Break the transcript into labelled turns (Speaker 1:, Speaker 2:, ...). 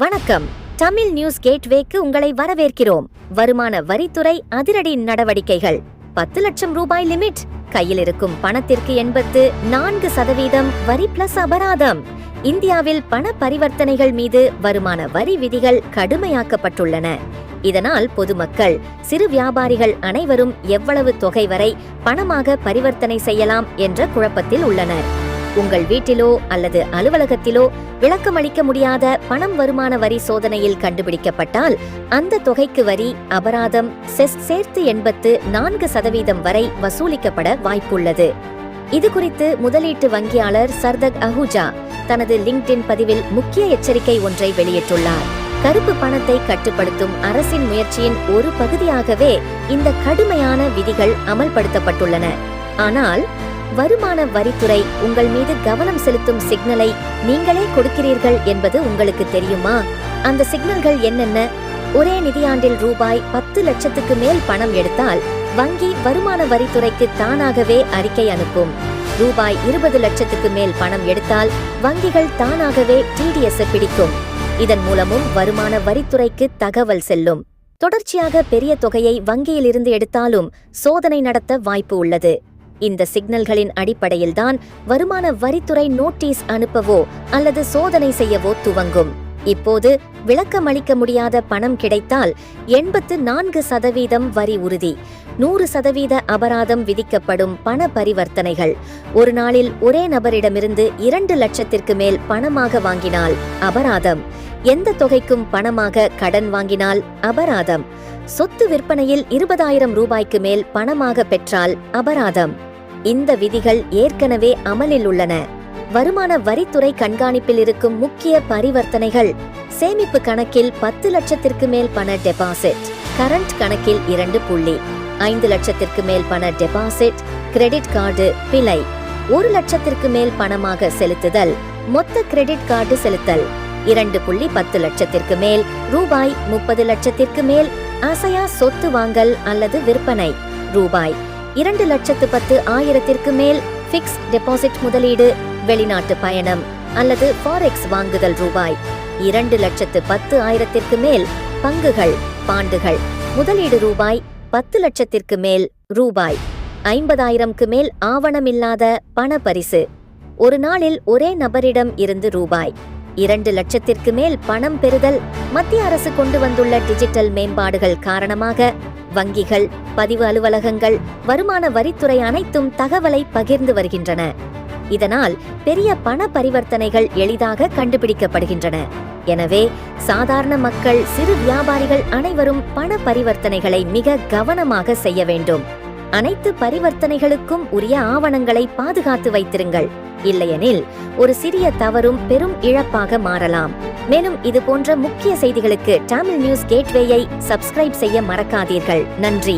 Speaker 1: வணக்கம். தமிழ் நியூஸ் கேட்வேக்கு உங்களை வரவேற்கிறோம். வருமான வரித்துறை அதிரடி நடவடிக்கைகள். பத்து லட்சம் ரூபாய் லிமிட். கையில் இருக்கும் பணத்திற்கு எண்பத்து நான்கு சதவீதம் வரி பிளஸ் அபராதம். இந்தியாவில் பண பரிவர்த்தனைகள் மீது வருமான வரி விதிகள் கடுமையாக்கப்பட்டுள்ளன. இதனால் பொதுமக்கள் சிறு வியாபாரிகள் அனைவரும் எவ்வளவு தொகை வரை பணமாக பரிவர்த்தனை செய்யலாம் என்ற குழப்பத்தில் உள்ளனர். உங்கள் வீட்டிலோ அல்லது அலுவலகத்திலோ விளக்கமளிக்க முடியாத பணம் வருமான வரி சோதனையில் கண்டுபிடிக்கப்பட்டால் அந்த தொகைக்கு வரி அபராதம் செஸ் சேர்த்து எண்பத்து நான்கு சதவீதம் வரை வசூலிக்கப்பட வாய்ப்புள்ளது. இது குறித்து முதலீட்டு வங்கியாளர் சர்தக் அஹூஜா தனது லிங்க்டின் பதிவில் முக்கிய எச்சரிக்கை ஒன்றை வெளியிட்டுள்ளார். கருப்பு பணத்தை கட்டுப்படுத்தும் அரசின் முயற்சியின் ஒரு பகுதியாகவே இந்த கடுமையான விதிகள் அமல்படுத்தப்பட்டுள்ளன. ஆனால் வருமான வரித்துறை உங்கள் மீது கவனம் செலுத்தும் சிக்னலை நீங்களே கொடுக்கிறீர்கள் என்பது உங்களுக்கு தெரியுமா? அந்த சிக்னல்கள் என்னென்ன? ஒரே நிதியாண்டில் ரூபாய் பத்து லட்சத்துக்கு மேல் பணம் எடுத்தால் வங்கி வருமான வரித்துறைக்கு தானாகவே அறிக்கை அனுப்பும். ரூபாய் இருபது லட்சத்துக்கு மேல் பணம் எடுத்தால் வங்கிகள் தானாகவே டிடிஎஸ் பிடிக்கும். இதன் மூலமும் வருமான வரித்துறைக்கு தகவல் செல்லும். தொடர்ச்சியாக பெரிய தொகையை வங்கியிலிருந்து எடுத்தாலும் சோதனை நடத்த வாய்ப்பு உள்ளது. இந்த சிக்னல்களின் அடிப்படையில்தான் வருமான வரித்துறை நோட்டீஸ் அனுப்பவோ அல்லது சோதனை செய்யவோ துவங்கும். இப்போது விளக்கமளிக்க முடியாத பணம் கிடைத்தால் எண்பத்து நான்கு சதவீதம் வரி உறுதி நூறு சதவீத அபராதம் விதிக்கப்படும் பண பரிவர்த்தனைகள். ஒரு நாளில் ஒரே நபரிடமிருந்து இரண்டு லட்சத்திற்கு மேல் பணமாக வாங்கினால் அபராதம். எந்த தொகைக்கும் பணமாக கடன் வாங்கினால் அபராதம். சொத்து விற்பனையில் இருபதாயிரம் ரூபாய்க்கு மேல் பணமாக பெற்றால் அபராதம். இந்த விதிகள் ஏற்கனவே அமலில் உள்ளன. வருமான வரித்துறை கண்காணிப்பில் இருக்கும் முக்கிய பரிவர்த்தனைகள் சேமிப்பு கணக்கில் பத்து லட்சத்திற்கு மேல் பண டெபாசிட் கரண்ட் கணக்கில் இரண்டு புள்ளி ஐந்து லட்சத்திற்கு மேல் பண டெபாசிட் கிரெடிட் கார்டு பிழை ஒரு லட்சத்திற்கு மேல் பணமாக செலுத்துதல் மொத்த கிரெடிட் கார்டு செலுத்தல் இரண்டு புள்ளி பத்து லட்சத்திற்கு மேல் ரூபாய் முப்பது லட்சத்திற்கு மேல் அசையா சொத்து வாங்கல் அல்லது விற்பனை ரூபாய் இரண்டு லட்சத்து பத்து ஆயிரத்திற்கு மேல் பிக்ஸ் டெபாசிட் முதலீடு வெளிநாட்டு பயணம் அல்லது ஃபாரெக்ஸ் வாங்குதல் ரூபாய். இரண்டு லட்சத்து பத்து ஆயிரத்திற்கு மேல் பங்குகள் பாண்டுகள். முதலீடு ரூபாய் பத்து லட்சத்திற்கு மேல் ரூபாய். ஐம்பதாயிரம்க்கு மேல் ஆவணமில்லாத பண பரிசு. ஒரு நாளில் ஒரே நபரிடம் இருந்து ரூபாய். இரண்டு லட்சத்திற்கு மேல் பணம் பெறுதல் மத்திய அரசு கொண்டு வந்துள்ள டிஜிட்டல் மேம்பாடுகள் காரணமாக வங்கிகள் பதிவு அலுவலகங்கள் வருமான வரித்துறை அனைத்தும் தகவலை பகிர்ந்து வருகின்றன. இதனால் பெரிய பண பரிவர்த்தனைகள் எளிதாக கண்டுபிடிக்கப்படுகின்றன. எனவே சாதாரண மக்கள் சிறு வியாபாரிகள் அனைவரும் பண பரிவர்த்தனைகளை மிக கவனமாக செய்ய வேண்டும். அனைத்து பரிவர்த்தனைகளுக்கும் உரிய ஆவணங்களை பாதுகாத்து வைத்திருங்கள். இல்லையெனில் ஒரு சிறிய தவறும் பெரும் இழப்பாக மாறலாம். மேலும் இது போன்ற முக்கிய செய்திகளுக்கு தமிழ் நியூஸ் கேட்வேயை சப்ஸ்கிரைப் செய்ய மறக்காதீர்கள். நன்றி.